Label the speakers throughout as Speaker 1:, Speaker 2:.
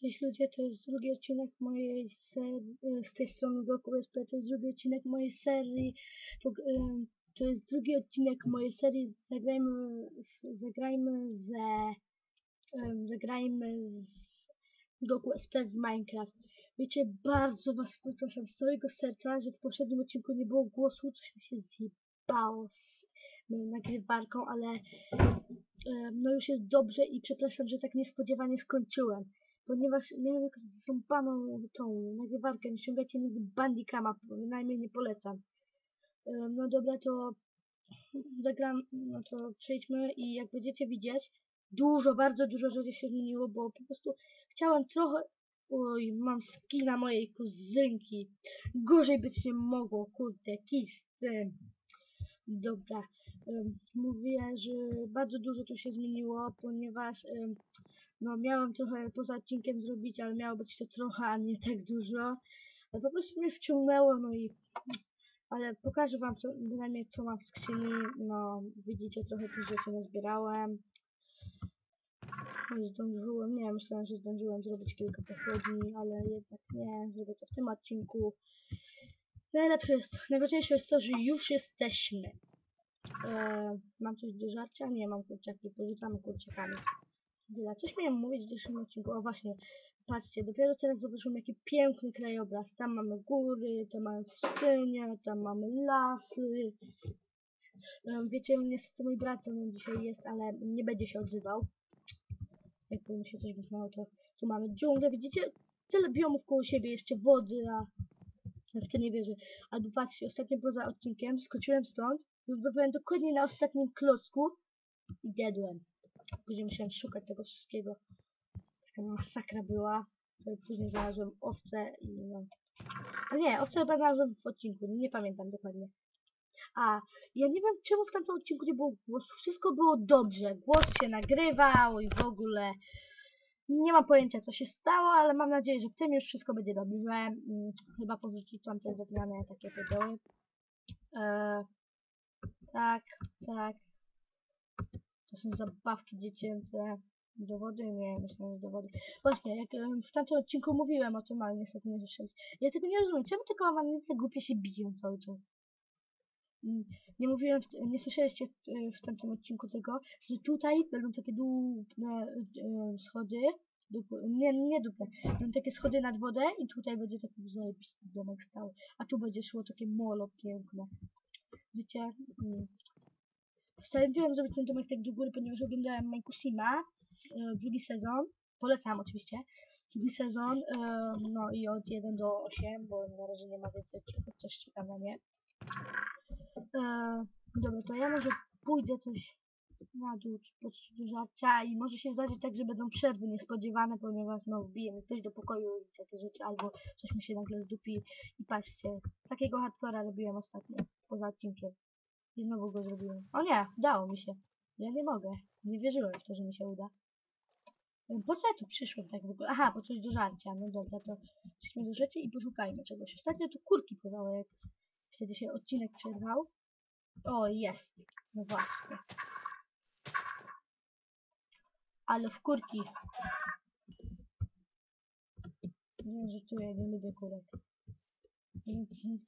Speaker 1: Cześć ludzie, to jest drugi odcinek mojej serii, z tej strony Goku SP, to jest drugi odcinek mojej serii, to, em, to jest drugi odcinek mojej serii, zagrajmy, zagrajmy ze, em, zagrajmy z Goku SP w Minecraft. Wiecie, bardzo was przepraszam z całego serca, że w poprzednim odcinku nie było głosu, coś mi się zjebało z nagrywarką, ale no już jest dobrze i przepraszam, że tak niespodziewanie skończyłem ponieważ miałem jakąś zrąbaną tą nagrywarkę, nie ściągajcie nigdy Bandicama, bynajmniej nie polecam. No dobra, to zagram, no to przejdźmy i jak będziecie widzieć, dużo, bardzo dużo rzeczy się zmieniło, bo po prostu chciałem trochę, oj, mam skina mojej kuzynki, gorzej być nie mogło, kurde, kis, ty. Dobra, mówię, że bardzo dużo tu się zmieniło, ponieważ no miałem trochę poza odcinkiem zrobić, ale miało być to trochę, a nie tak dużo. Ale po prostu mnie wciągnęło, no i... Ale pokażę wam co, bynajmniej co mam w skrzyni. No, widzicie, trochę tych rzeczy nazbierałem. No, Zdążyłem, nie, myślałem, że zdążyłem zrobić kilka pochodni, ale jednak nie, zrobię to w tym odcinku. Najlepsze jest, najważniejsze jest to, że już jesteśmy. E, mam coś do żarcia? Nie, mam kurczaki, porzucamy kurczakami. Chwila, coś miałem mówić w dzisiejszym odcinku. O właśnie, patrzcie, dopiero teraz zobaczyłem jaki piękny krajobraz. Tam mamy góry, tam mamy pustynię, tam mamy lasy. Wiecie, niestety mój brat ze mną dzisiaj jest, ale nie będzie się odzywał. Jakby mu się coś wyznało, to tu mamy dżunglę, widzicie? Tyle biomów koło siebie, jeszcze wody, a w to nie wierzę. Albo patrzcie, ostatnio poza odcinkiem skoczyłem stąd, wylądowałem dokładnie na ostatnim klocku i dedłem. Później musiałem szukać tego wszystkiego. Taka masakra była. Później znalazłem owce i no. A nie, owce chyba znalazłem w odcinku, nie pamiętam dokładnie. A, ja nie wiem czemu w tamtym odcinku nie było głosu. Wszystko było dobrze. Głos się nagrywał i w ogóle. Nie mam pojęcia co się stało, ale mam nadzieję, że w tym już wszystko będzie dobrze. Mm, Chyba powrzucam te drewniane takie pedoły. Eee, tak, tak. Są zabawki dziecięce. Dowody? Nie, myślę, że dowody. Właśnie, jak w tamtym odcinku mówiłem o tym, ale niestety nie słyszeliście. Ja tego nie rozumiem. Czemu tylko amannice głupie się biją cały czas? Mm, Nie mówiłem, nie słyszeliście e, w tamtym odcinku tego, że tutaj będą takie dupne e, schody. Nie, nie dupne. Będą takie schody nad wodę i tutaj będzie taki zajebisty domek stał. A tu będzie szło takie molo piękne. Wiecie? Postanowiłem zrobić ten domek tak do góry, ponieważ oglądałem Majkusima, e, drugi sezon. Polecam oczywiście. Drugi sezon, e, no i od 1 do 8, bo na razie nie ma więcej odcinków, też czekam na nie. E, dobra, to ja może pójdę coś na dół, czy po coś do żarcia i może się zdarzyć tak, że będą przerwy niespodziewane, ponieważ no wbije mi ktoś do pokoju i takie rzeczy, albo coś mi się nagle zdupi i patrzcie, takiego hardcora robiłem ostatnio, poza odcinkiem. I znowu go zrobiłem. O nie, udało mi się. Ja nie mogę. Nie wierzyłem w to, że mi się uda. Po co ja tu przyszłem tak w ogóle? Aha, po coś do żarcia. No dobra, to przejdźmy do rzeczy i poszukajmy czegoś. Ostatnio tu kurki pływały, jak wtedy się odcinek przerwał. O, jest. No właśnie. Ale w kurki. Nie żartuję, nie lubię kurek.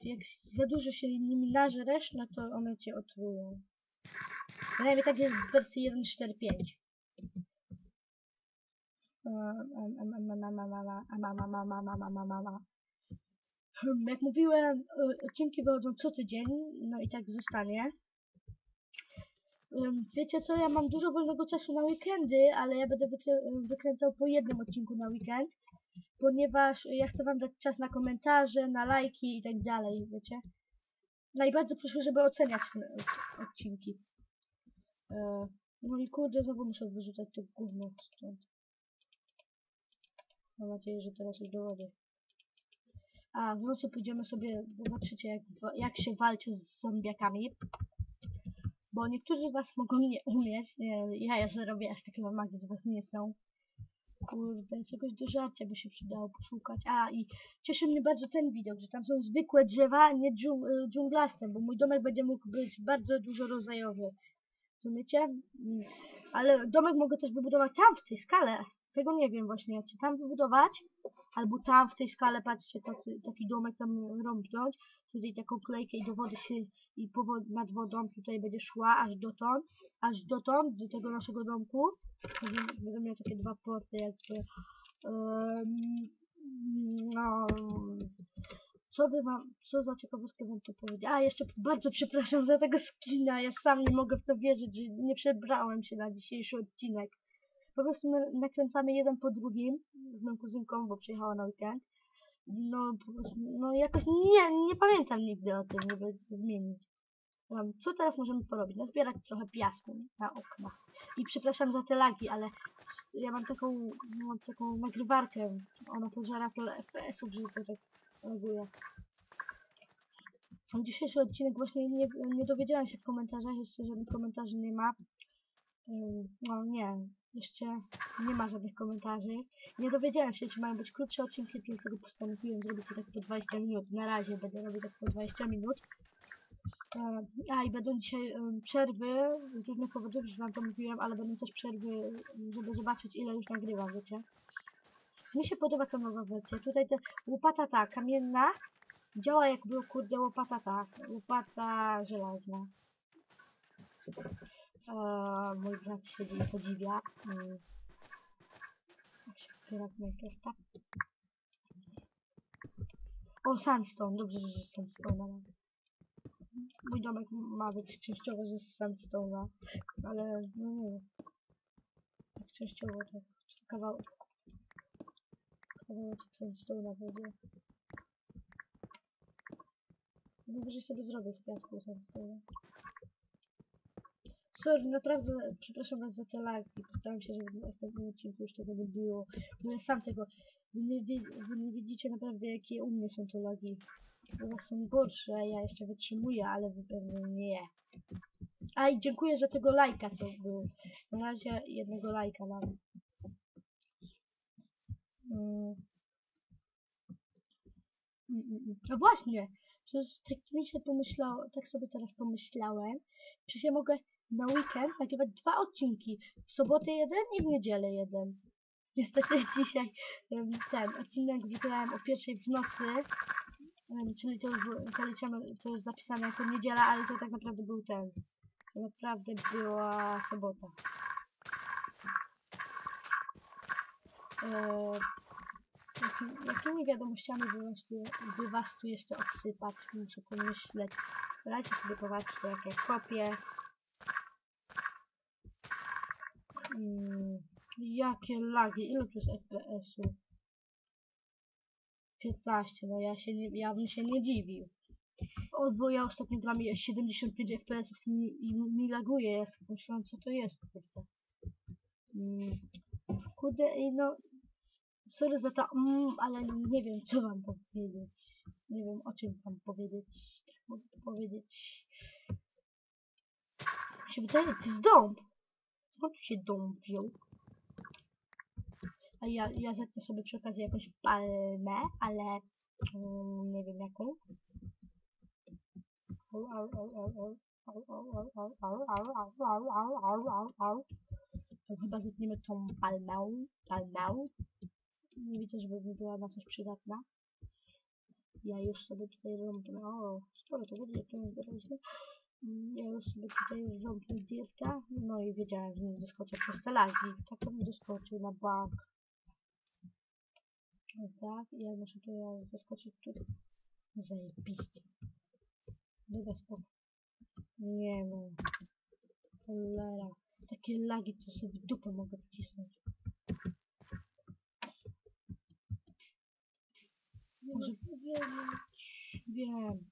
Speaker 1: Jak za dużo się nimi nażresz, no to one cię otrują. Przynajmniej tak jest w wersji 1.4.5. Jak mówiłem, e, odcinki wychodzą co tydzień, no i tak zostanie. Wiecie co, ja mam dużo wolnego czasu na weekendy, ale ja będę wykrę- wykręcał po jednym odcinku na weekend, ponieważ ja chcę wam dać czas na komentarze, na lajki i tak dalej, wiecie. No i bardzo proszę, żeby oceniać odcinki. E, No i kurde, znowu muszę wyrzucać to gówno stąd. Mam nadzieję, że teraz już do wody. A, w nocy pójdziemy sobie, zobaczycie jak, jak się walczy z zombiakami. Bo niektórzy z was mogą nie umieć. Nie, ja ja zrobię, aż takie magii z was nie są. Kurde, czegoś do żarcia by się przydało poszukać. A, i cieszy mnie bardzo ten widok, że tam są zwykłe drzewa, a nie dżung y, dżunglaste, bo mój domek będzie mógł być bardzo dużo rodzajowy. Rozumiecie? Mm. Ale domek mogę też wybudować tam, w tej skale. Tego nie wiem właśnie, jak czy tam wybudować, albo tam w tej skale, patrzcie, tacy, taki domek tam rąbnąć, tutaj taką klejkę i do wody się, i powod, nad wodą tutaj będzie szła aż dotąd, aż dotąd, do tego naszego domku. Będę, miał takie dwa porty jakby. Em, no, co by wam, co za ciekawostkę wam tu powiedzieć? A, jeszcze bardzo przepraszam za tego skina, ja sam nie mogę w to wierzyć, że nie przebrałem się na dzisiejszy odcinek. Po prostu my nakręcamy jeden po drugim z moją kuzynką, bo przyjechała na weekend. No, po prostu, no jakoś nie, nie pamiętam nigdy o tym, żeby zmienić. Co teraz możemy porobić? Nazbierać trochę piasku na okna. I przepraszam za te lagi, ale ja mam taką, mam taką nagrywarkę. Ona pożera tyle FPS-ów, że to tak reaguje. Dzisiejszy odcinek właśnie nie, nie dowiedziałam się w komentarzach, jeszcze żadnych komentarzy nie ma. No nie, jeszcze nie ma żadnych komentarzy. Nie dowiedziałem się, czy mają być krótsze odcinki, dlatego postanowiłem zrobić je tak po 20 minut. Na razie będę robić tak po 20 minut. A i będą dzisiaj przerwy z różnych powodów, już wam to mówiłem, ale będą też przerwy, żeby zobaczyć ile już nagrywam, wiecie. Mi się podoba ta nowa wersja. Tutaj ta łopata ta kamienna działa jak było kurde łopata ta, łopata żelazna. E, mój brat siedzi i podziwia. Mm. Jak się otwiera Minecrafta. O, sandstone. Dobrze, że z sandstone. Mój domek ma być częściowo ze sandstone'a, ale no nie wiem. Tak częściowo tak kawałek. Kawałek sandstone'a będzie. Najwyżej sobie zrobię z piasku sandstone'a. Sorry, naprawdę przepraszam was za te lagi. Postaram się, żeby w następnym odcinku już tego nie było. Bo ja sam tego. Wy nie, wy nie widzicie naprawdę jakie u mnie są to lagi. U was są gorsze, ja jeszcze wytrzymuję, ale wy pewnie nie. A dziękuję za tego lajka, co był. Na razie jednego lajka mam. Mm. Mm, mm, mm. No właśnie, przecież tak mi się pomyślało, tak sobie teraz pomyślałem, że ja mogę na weekend nagrywać dwa odcinki. W sobotę jeden i w niedzielę jeden. Niestety dzisiaj ten odcinek widziałem o pierwszej w nocy, czyli to już zaliczamy, to jest zapisane jako niedziela, ale to tak naprawdę był ten. To naprawdę była sobota. Eee, jaki- jakimi wiadomościami by was, tu, by was tu jeszcze obsypać? Muszę pomyśleć. Dajcie sobie popatrzcie, jak ja Mm, jakie lagi? Ile tu jest FPS-ów? 15, no ja się nie, ja bym się nie dziwił. O, bo ja ostatnio gram 75 FPS-ów i, i mi laguje, ja sobie pomyślałem, co to jest, kurde. Mm, kurde, no, sorry za to, mm, ale nie wiem, co wam powiedzieć. Nie wiem, o czym wam powiedzieć. Tak mogę powiedzieć. Mi się wydaje, to jest dąb. Skąd się dom wziął? A ja, ja zetnę sobie przy okazji jakąś palmę, ale um, nie wiem jaką. To chyba zetniemy tą palmę, palmę. Nie widzę, żeby mi była na coś przydatna. Ja już sobie tutaj robię, o, sporo to będzie, jak to zbieraliśmy. Ja już sobie tutaj rąbnę dirta. No i wiedziałem, że nie doskoczę przez te lagi. Tak bym doskoczył na bank. No tak, ja muszę tu ja zaskoczyć tu. Zajebiście. Dobra, spoko. Nie no. Cholera. Takie lagi to sobie w dupę mogę wcisnąć. Może powiedzieć... Wiem.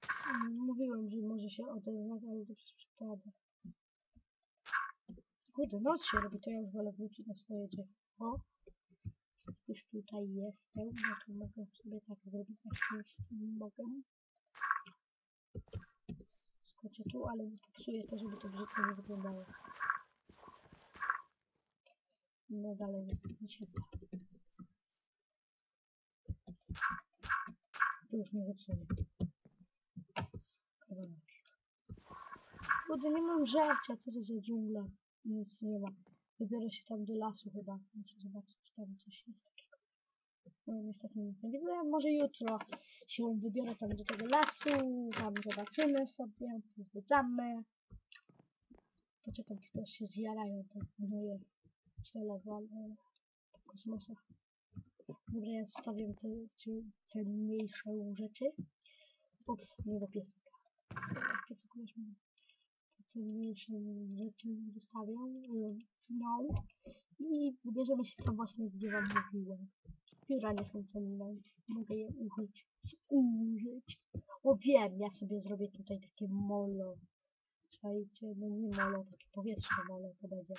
Speaker 1: Mówiłem, że może się odezwać, ale to przez przypadek. Kurde, noc się robi, to ja już wolę wrócić na swoje drzewo. Już tutaj jestem, no to mogę sobie tak zrobić, jak miejsce mogę. Skoczę tu, ale nie popsuję to, żeby to brzydko nie wyglądało. No dalej jest mi się To już nie zepsuję. Kawałek. Kurde, nie mam żarcia, co to za dżungla? Nic nie ma. wybiorę się tam do lasu chyba. Muszę zobaczyć, czy tam coś jest takiego. No niestety nic nie widzę. Może jutro się wybiorę tam do tego lasu, tam zobaczymy sobie, zwiedzamy. Poczekam, też się zjarają te moje czelewa kosmosa. Dobra, ja zostawiam te czy cenniejsze rzeczy. Ups, nie do piecyka. Piecyk weźmy. Te cenniejsze rzeczy zostawiam. y, No. I wybierzemy się tam właśnie, gdzie wam mówiłem. Pióra nie są cenne. Mogę je użyć. Użyć. O wiem, ja sobie zrobię tutaj takie molo. Słuchajcie, no nie molo, takie powietrzne molo to będzie.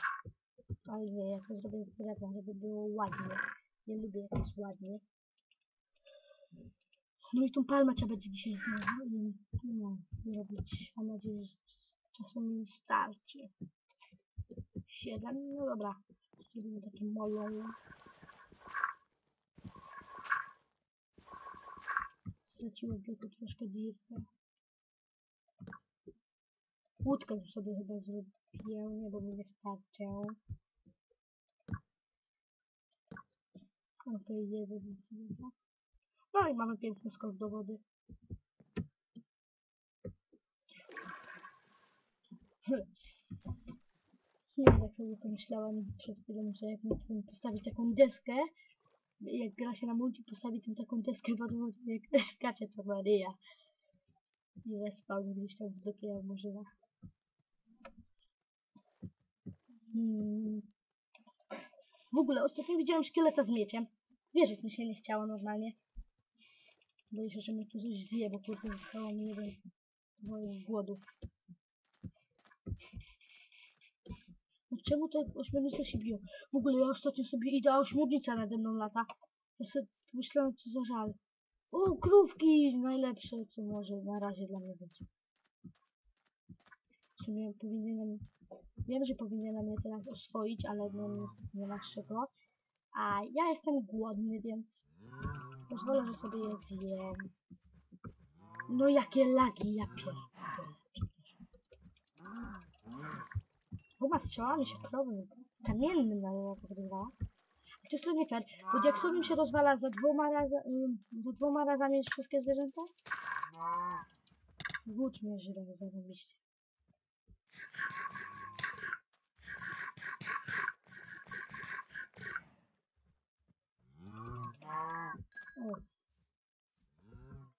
Speaker 1: Ale nie, ja to zrobię z drewna, żeby było ładnie. Nie lubię jak jest ładnie. No i tą palmę trzeba będzie dzisiaj znowu no, zrobić. Mam nadzieję, że czasu mi starczy. Siedem, no dobra. Zrobimy takie molo. Straciłem tylko troszkę dirta. Łódkę sobie chyba zrobię, nie, bo mi nie starczy. Okej, jeden, dwa. No i mamy piękny skok do wody. Nie, tak sobie pomyślałam przed chwilą, że jak mi postawi taką deskę, jak gra się na multi, postawi tym taką deskę wodą, jak skacze to Maryja. I respawn gdzieś tam w dupie morzywa. Hmm. W ogóle ostatnio widziałem szkieleta z mieczem. Wierzyć mi się nie chciało normalnie. Boję się, że mnie tu coś zje, bo kurde zostało mi jeden głodu. Czemu te ośmiornice się biją? W ogóle ja ostatnio sobie idę, a ośmiornica nade mną lata. Ja sobie myślałem, co za żal. O, krówki! Najlepsze, co może na razie dla mnie być. W sumie powinienem... Wiem, że powinienem je teraz oswoić, ale no niestety nie ma czego. A ja jestem głodny, więc pozwolę, że sobie je zjem. No jakie lagi, ja pierdolę. Dwoma strzałami się krowy kamiennym na podrywała. A to jest to nie fair, bo sobie się rozwala za dwoma, raza, ym, za dwoma razami wszystkie zwierzęta? Głód mnie żre zarobiście.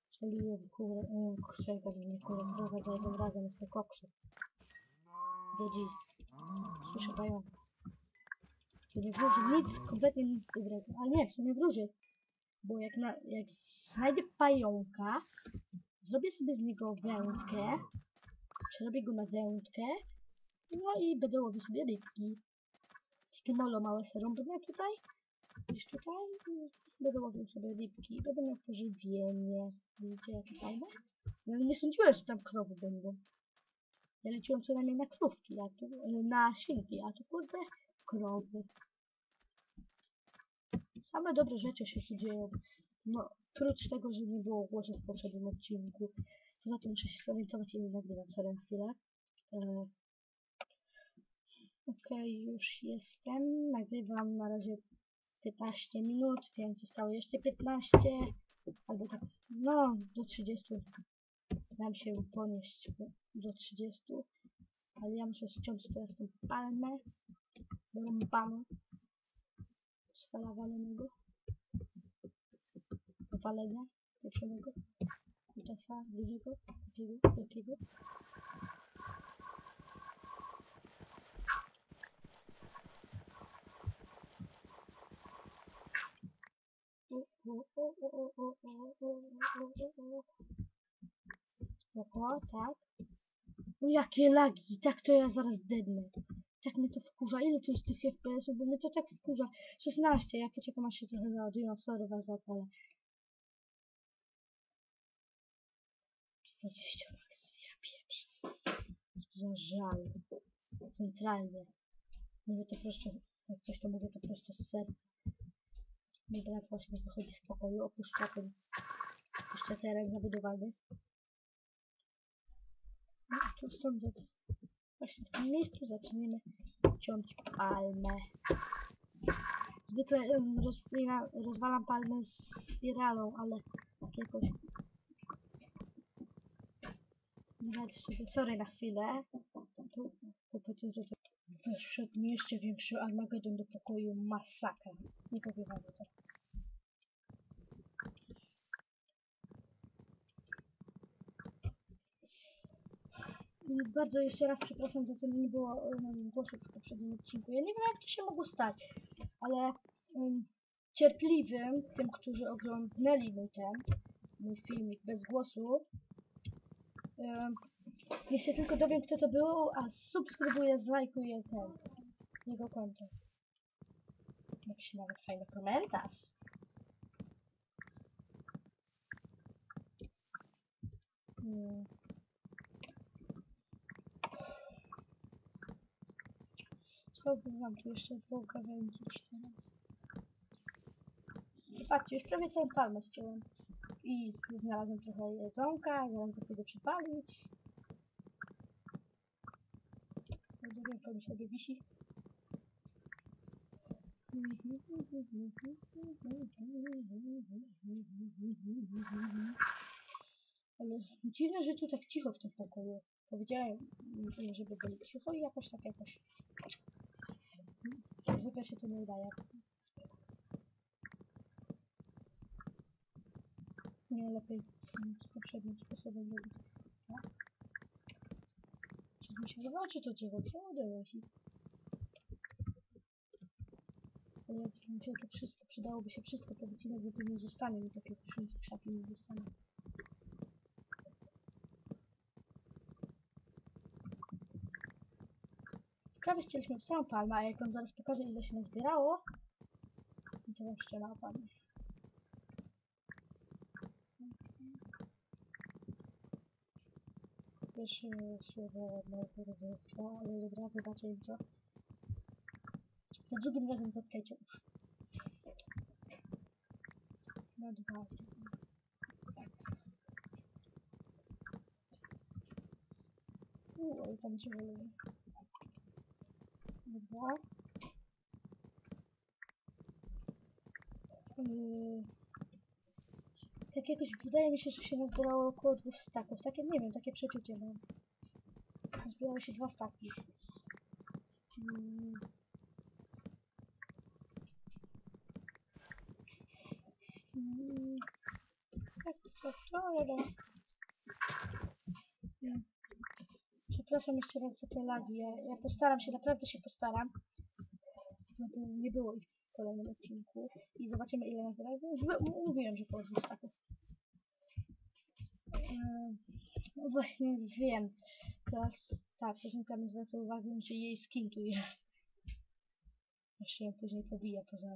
Speaker 1: Strzeliłem kurę, o, kurczę, nie kurę, krowę za jednym razem, jest to kokrzy. Do dziś. Słyszę pająka. To nie wróży nic, kompletnie nic dobrego. Ale nie, w sumie wróży. Bo jak, na, jak znajdę pająka, zrobię sobie z niego wędkę, przerobię go na wędkę, no i będę łowił sobie rybki. Takie molo małe serąbne tutaj. Gdzieś tutaj będę łowił sobie rybki, będę miał pożywienie. Widzicie jakie fajne? No nie sądziłem, że tam krowy będą. Ja liczyłem co na krówki, a tu, na świnki, a tu kurde krowy. Same dobre rzeczy się tu dzieją. No, prócz tego, że nie było głosu w poprzednim odcinku. Poza tym muszę się zorientować i nagrywam co chwilę. E... Okej, okay, już jestem. Nagrywam na razie 15 minut, więc zostało jeszcze 15. Albo tak, no, do 30 nam się ponieść do 30. Ale ja muszę ściąć teraz tą palmę. Rąbanu. Sfala walonego. Walenia pierwszego. Kutasa drugiego. Takiego, takiego. Spoko, tak. No jakie lagi, tak to ja zaraz dednę. Tak mnie to wkurza. Ile to jest tych FPS-ów, bo mnie to tak wkurza. 16, ja poczekam aż się trochę załadują, sorry was za to, ale... 20 max, ja pieprzę. Za żal. Centralnie. Mówię to prosto, jak coś to mówię to prosto z serca. Mój brat właśnie wychodzi z pokoju, opuszcza ten opuszcza teren zabudowany. Tu stąd Właśnie w tym miejscu zaczniemy ciąć palmę. Zwykle em, rozwina, rozwalam palmę spiralą, ale tak jakoś... Sobie, sorry na chwilę. Tu, to... Weszedł mi jeszcze większy Armagedon do pokoju, masakra. Nie powiem wam to. I Bardzo jeszcze raz przepraszam za to, że nie było um, głosów w poprzednim odcinku. Ja nie wiem jak to się mogło stać, ale um, cierpliwym, tym, którzy oglądnęli mój ten, mój filmik bez głosu, um, się tylko dowiem kto to był, a subskrybuję, zlajkuję ten, jego konto. Jakiś nawet fajny komentarz. Hmm. Schowam wam tu jeszcze pogawędzić teraz. Patrzcie, już prawie całą palmę ściąłem. I znalazłem trochę jedzonka, zaraz go pójdę przypalić. Drewnianko mi sobie wisi. Ale dziwne, że tu tak cicho w tym pokoju. Powiedziałem, żeby byli cicho i jakoś tak jakoś Zwykle się to nie udaje. Nie, lepiej z poprzednim sposobem robić. Tak. Czy mi się wydawało, czy to drzewo udało się? Ale jak mi się to wszystko, przydałoby się wszystko powycinać, bo tu nie zostanie mi takie kuszące krzaki nie zostanie. Prawie ścięliśmy w całą palmę, a jak wam zaraz pokażę ile się nazbierało, to wam ściana opadnie. Pierwsze słowo mojego rodzeństwa, ale dobra, wybaczę im to. Za drugim razem zatkajcie uszy. Na dwa zrobimy. Tak. Uuu, ale tam drzewo leży. Dwa. Yy, tak jakoś wydaje mi się, że się nazbierało około dwóch staków. Takie, nie wiem, takie przeczucie mam. Nazbierało się dwa staki. Mm. Mm. Tak, tak, dobra. Mm. Przepraszam jeszcze raz za te lagi. Ja, ja postaram się, naprawdę się postaram. No to nie było ich w kolejnym odcinku. I zobaczymy ile nas będzie. Mówiłem, że po dwóch staków. Eee, No właśnie wiem. Teraz tak, Kozinka mi zwraca uwagę, że jej skin tu jest. Jeszcze ją później pobija poza,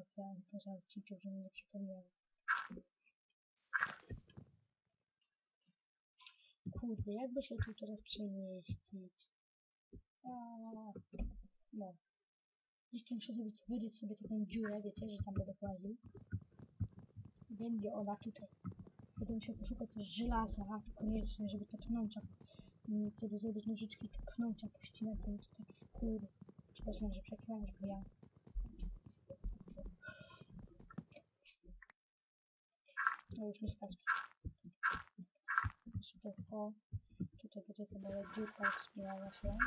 Speaker 1: poza odcinkiem, że nie przypomniałem. Kurde, jakby się tu teraz przemieścić? A, no. Tu muszę zrobić, wydać sobie taką dziurę, wiecie, że tam będę chodził. Będzie ona tutaj. Będę musiał poszukać żelaza, koniecznie, żeby te pnącza, mm, sobie zrobić nożyczki, te pnącza pościnać, bo to tak wkury. Przepraszam, że przeklinam, bo ja... No już nie skaczę. Tutaj będzie to mała dziurka wspinania się.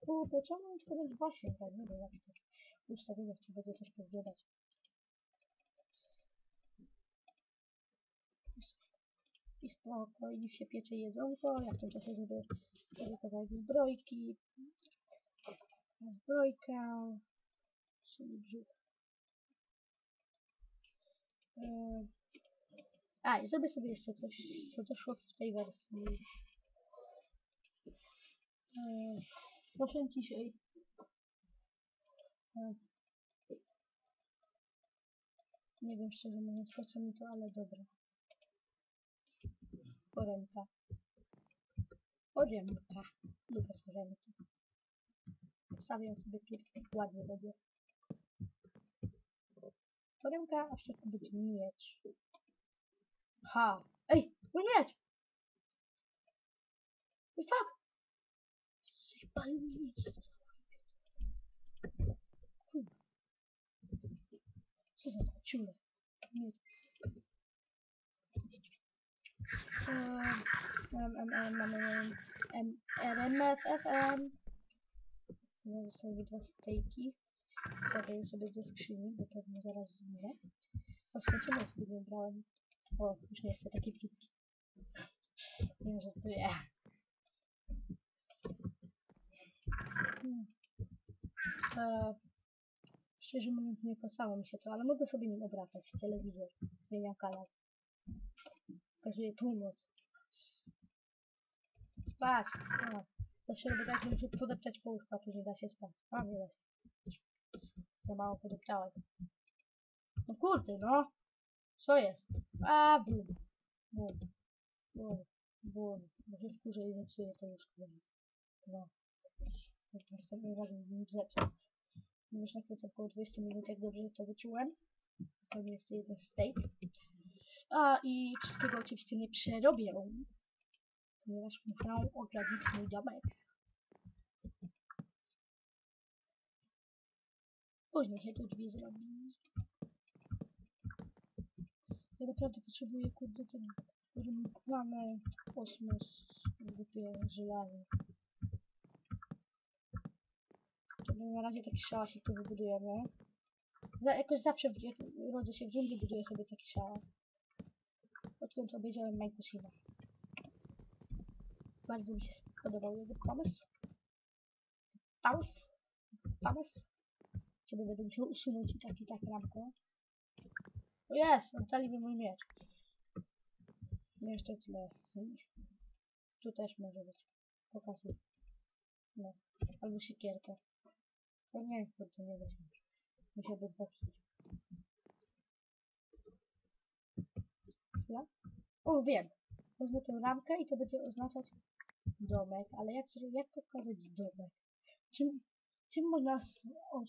Speaker 1: Kurde, czemu mi tylko basen, tak? Nie wiem, jak w ustawieniach to będzie coś powiadać. I spokojnie się piecze jedzonko, ja w tym czasie zrobię kawałek zbrojki. Zbrojka, czyli brzuch. Eee, a, i zrobię sobie jeszcze coś, co doszło w tej wersji. Eee, proszę ciszej. Eee, nie wiem szczerze mówiąc po co mi to, ale dobra. Foremka. Foremka. Lubię foremki. Wstawię sobie tu ładnie będzie. Foremka, a w środku będzie miecz. Ha! Ej! Mój miecz! Ej, fuck! Pali mi. Kurwa. Co za ciule? Nie. Em, em, em, em, em, em, RMF FM. No, zostały dwa stejki. Zabiję sobie do skrzyni, bo pewnie zaraz zginę. O, czemu ja sobie nie brałem? O, już nie jestem taki brzydki. Nie żartuję. Hmm. E, szczerze mówiąc nie posało mi się to, ale mogę sobie nim obracać. Telewizor. Zmieniam kanał. Pokazuje północ. Spać! A, zawsze robię tak, że muszę podeptać połówka, później da się spać. A, nie da się. Za mało podeptałem. No kurde, no! Co jest? A, bum. Bum. Bum. Bum. Może wkurzę i zepsuję to łóżko. więc No. Tak Następnym razem bym zepsuł. Już nakręcę około 20 minut, jak dobrze to wyczułem. Został mi jeszcze jeden steak. A i wszystkiego oczywiście nie przerobię, ponieważ muszę ogradzić mój domek. Później się tu drzwi zrobi. Ja naprawdę potrzebuję kurde ten rymowany kosmos głupie żelazo. Dobra, na razie taki szałasik tu wybudujemy. Za, jakoś zawsze jak rodzę się w dżungli buduję sobie taki szałas. Odkąd obejrzałem Minecrafta. Bardzo mi się spodobał jego pomysł. Pomysł? Pomysł? Ciebie będę musiał usunąć i tak i tak ramkę. O jest! Oddali mi mój miecz. Jeszcze tyle. Tu też może być. Pokazuj. No. Albo siekierkę. No nie, kurde, nie da się. Musiałbym popsuć. Chwila. O, wiem. Wezmę tę ramkę i to będzie oznaczać domek, ale jak, jak pokazać domek? Czym, czym można s- o-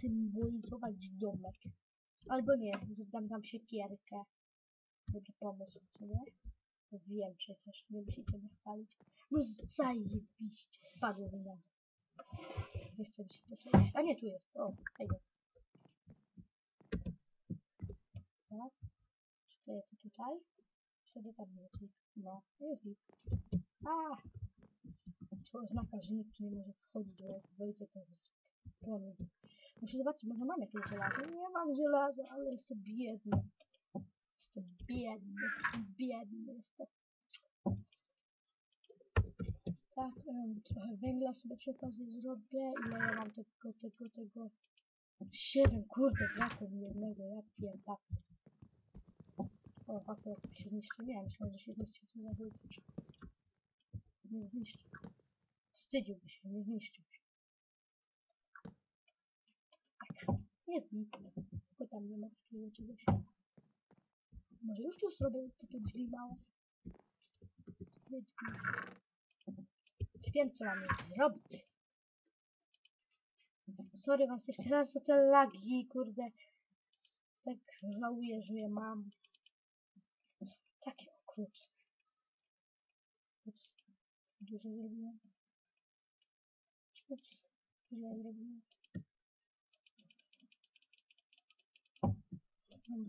Speaker 1: symbolizować domek? Albo nie, dam tam siekierkę. Dobry pomysł, co nie? Wiem przecież, nie musicie mnie chwalić. No zajebiście, spadło mi na. Nie chcę mi się poczekać. A nie, tu jest. O, tego. Tak. Czytaję to tutaj. Wtedy tam leci. No, jest. A! To oznaka, że nikt nie może wchodzić, bo jak wejdzie to jest płomień. Muszę zobaczyć, może mam jakieś żelazo. Nie mam żelaza, ale jestem biedny. Jestem biedny, biedny jestem. Tak, em, trochę węgla sobie przy okazji zrobię. Ile ja mam tego, tego, tego? Siedem, kurde, brakło mi jednego, ja pierdolę. O, akurat się zniszczył. Nie, myślałem, że się zniszczył, co za. Nie zniszczył. Wstydziłby się, nie zniszczył się. Tak, nie zniszczył. Tylko tam nie ma takiego czegoś. Może już tu zrobię takie drzwi małe. Wiem, co mam jeszcze zrobić. Sorry was jeszcze raz za te lagi, kurde. Tak żałuję, że je mam. Takie okrutne. Ups. Dużo zrobiłem. Ups. Źle zrobiłem.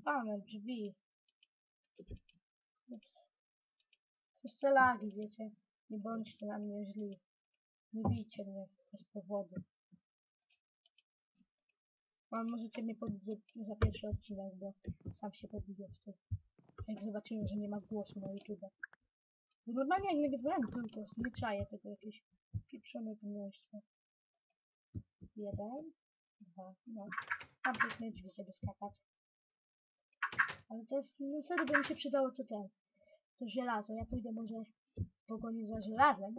Speaker 1: Pane drzwi. Ups. Te lagi, wiecie. Nie bądźcie na mnie źli. Nie bijcie mnie bez powodu. Pan możecie mnie pobić za, za pierwszy odcinek, bo sam się pobiję wtedy. Jak zobaczymy, że nie ma głosu na YouTube. Normalnie jak nagrywałem tylko, nie czaję tego jakieś pieprzone gniostwo. Jeden, dwa, no. Tam piękne drzwi żeby skakać. Ale teraz, no serio, by mi się przydało to ten. To żelazo. Ja pójdę może w pogoni za żelazem.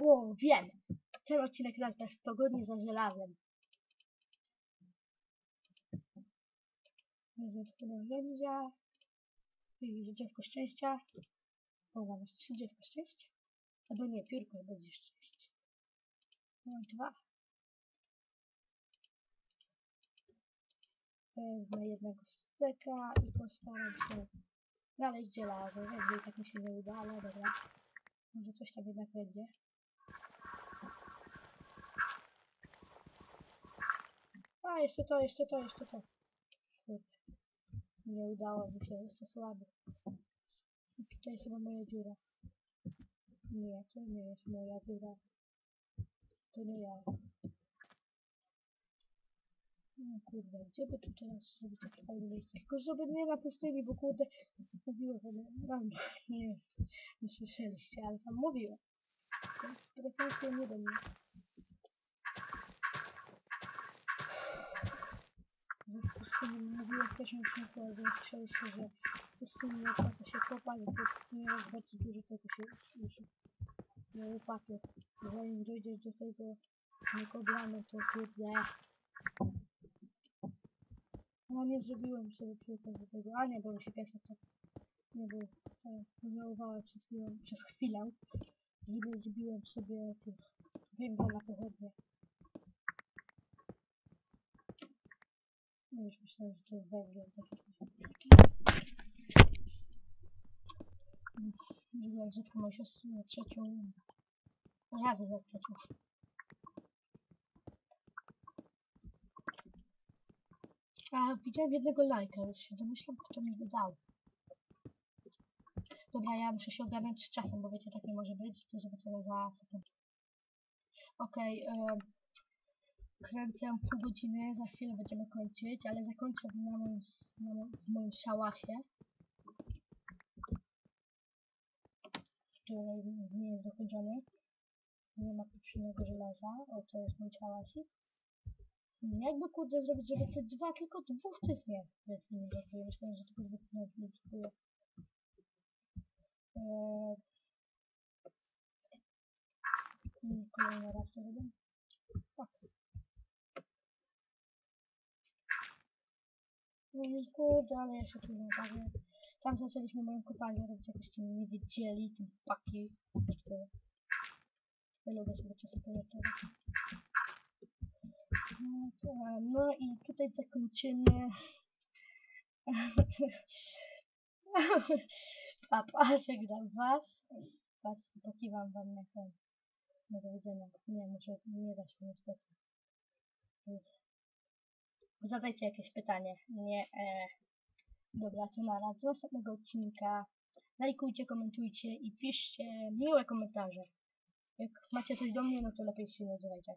Speaker 1: O, wiem! Ten odcinek nazwę w pogoni za żelazem. Wezmę tylko narzędzia. I drzewko szczęścia. O, mamy trzy drzewka szczęścia. Albo nie, piórko będzie szczęście. Mam dwa. wezmę jednego styka i postaram się znaleźć żelazo. Jeżeli tak mi się nie uda, ale dobra. Może coś tam jednak będzie. A, jeszcze to, jeszcze to, jeszcze to. Kurde. Nie udało mi się, jestem słaby. I tutaj jest chyba moja dziura. Nie, to nie jest moja dziura. To nie ja. No kurde, gdzie by tu teraz zrobić takie fajne miejsce? Tylko żeby nie na pustyni, bo kurde, mówiłem wam, nie, nie słyszeliście, ale wam mówiłem. Więc pretensje nie do mnie. W pustyni mówiłem w pierwszym odcinku, ale nie słyszeliście, że w pustyni nie opłaca się kopać, bo ponieważ bardzo dużo tego się usłyszy. No łopaty. Zanim dojdziesz do tego niekoblamy, to kurde. No nie zrobiłem sobie przy okazji tego. A nie, bo się piesek tak nie był. E, Wywoływałem przed chwilą, przez chwilę. Nie zrobiłem sobie tych węgla na pochodnie. No już myślałem, że to węgiel taki. Zrobiłem rzadko moją siostrę na trzecią. Radzę zatkać już. A widziałem jednego lajka, już się domyślam, kto mi go dał. Dobra, ja muszę się ogarnąć z czasem, bo wiecie, tak nie może być. Do zobaczenia za sekundę. Okej, okay, kręcę pół godziny, za chwilę będziemy kończyć, ale zakończę na moim, na moim, w moim szałasie. Który nie jest dokończony. Nie ma pieprzonego żelaza. O, to jest mój szałasik. Hmm, Jakby kurde zrobić, żeby te dwa, tylko dwóch tych nie. Nie brakuje. Myślałem, że tylko dwóch nie brakuje. Eee... mm, Kolejny raz to robię. Tak. No i kurde, ale ja się tu nie bawię. Tam zaczęliśmy moją kopalnię robić, jakbyście nie wiedzieli, tym paki. Ja lubię sobie czasem to, no i tutaj zakończymy. Papa, żegnam was. Patrzcie, pokiwam wam na ten. No do widzenia. Nie, muszę, nie da się niestety. Zadajcie jakieś pytanie. Nie, e... Dobra, to na raz. Do następnego odcinka. Lajkujcie, komentujcie i piszcie miłe komentarze. Jak macie coś do mnie, no to lepiej się nie odzywajcie.